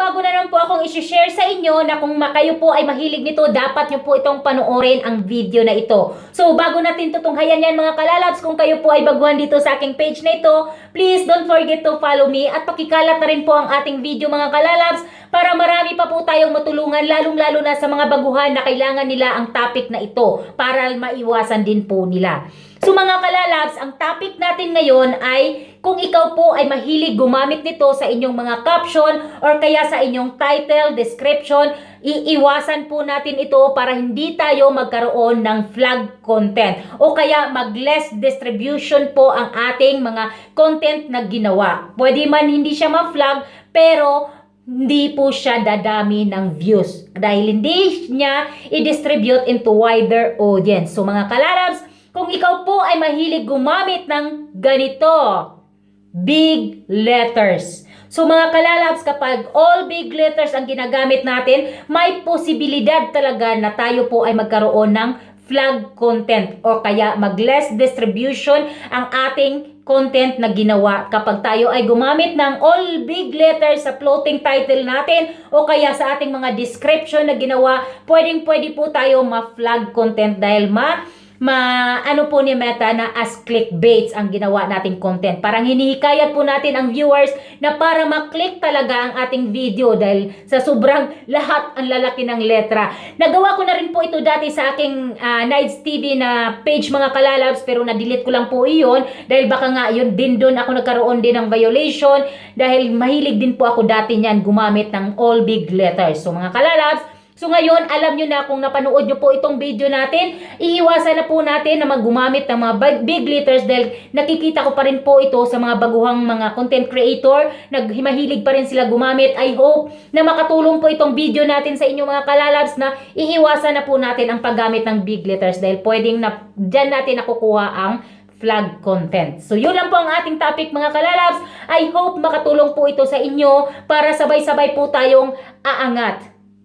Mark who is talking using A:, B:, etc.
A: bago na naman po akong isi-share sa inyo na kung kayo po ay mahilig nito, dapat nyo po itong panoorin ang video na ito. So, bago natin tutunghayan yan mga kalalabs, kung kayo po ay baguhan dito sa aking page na ito, please don't forget to follow me at pakikalat na rin po ang ating video mga kalalabs para marami pa po tayong matulungan, lalong-lalo na sa mga baguhan na kailangan nila ang topic na ito para maiwasan din po nila. So mga kalalabs, ang topic natin ngayon ay kung ikaw po ay mahilig gumamit nito sa inyong mga caption or kaya sa inyong title, description, iiwasan po natin ito para hindi tayo magkaroon ng flag content o kaya mag-less distribution po ang ating mga content na ginawa. Pwede man hindi siya ma-flag pero hindi po siya dadami ng views dahil hindi niya i-distribute into wider audience. So mga kalalabs, kung ikaw po ay mahilig gumamit ng ganito, big letters. So mga kalalabs, kapag all big letters ang ginagamit natin, may posibilidad talaga na tayo po ay magkaroon ng flag content o kaya mag-less distribution ang ating content na ginawa kapag tayo ay gumamit ng all big letters sa floating title natin o kaya sa ating mga description na ginawa, pwedeng pwede po tayo ma-flag content dahil ma ma ano po ni Meta na as clickbaits ang ginawa nating content. Parang hinihikayat po natin ang viewers na para maklik talaga ang ating video dahil sa sobrang lahat ang lalaki ng letra. Nagawa ko na rin po ito dati sa aking uh, Nights TV na page mga kalalabs pero na-delete ko lang po iyon dahil baka nga yun din doon ako nagkaroon din ng violation dahil mahilig din po ako dati niyan gumamit ng all big letters. So mga kalalabs, So ngayon, alam nyo na kung napanood nyo po itong video natin, iiwasan na po natin na maggumamit ng mga big, letters dahil nakikita ko pa rin po ito sa mga baguhang mga content creator. Naghimahilig pa rin sila gumamit. I hope na makatulong po itong video natin sa inyong mga kalalabs na iiwasan na po natin ang paggamit ng big letters dahil pwedeng na, dyan natin nakukuha ang flag content. So yun lang po ang ating topic mga kalalabs. I hope makatulong po ito sa inyo para sabay-sabay po tayong aangat.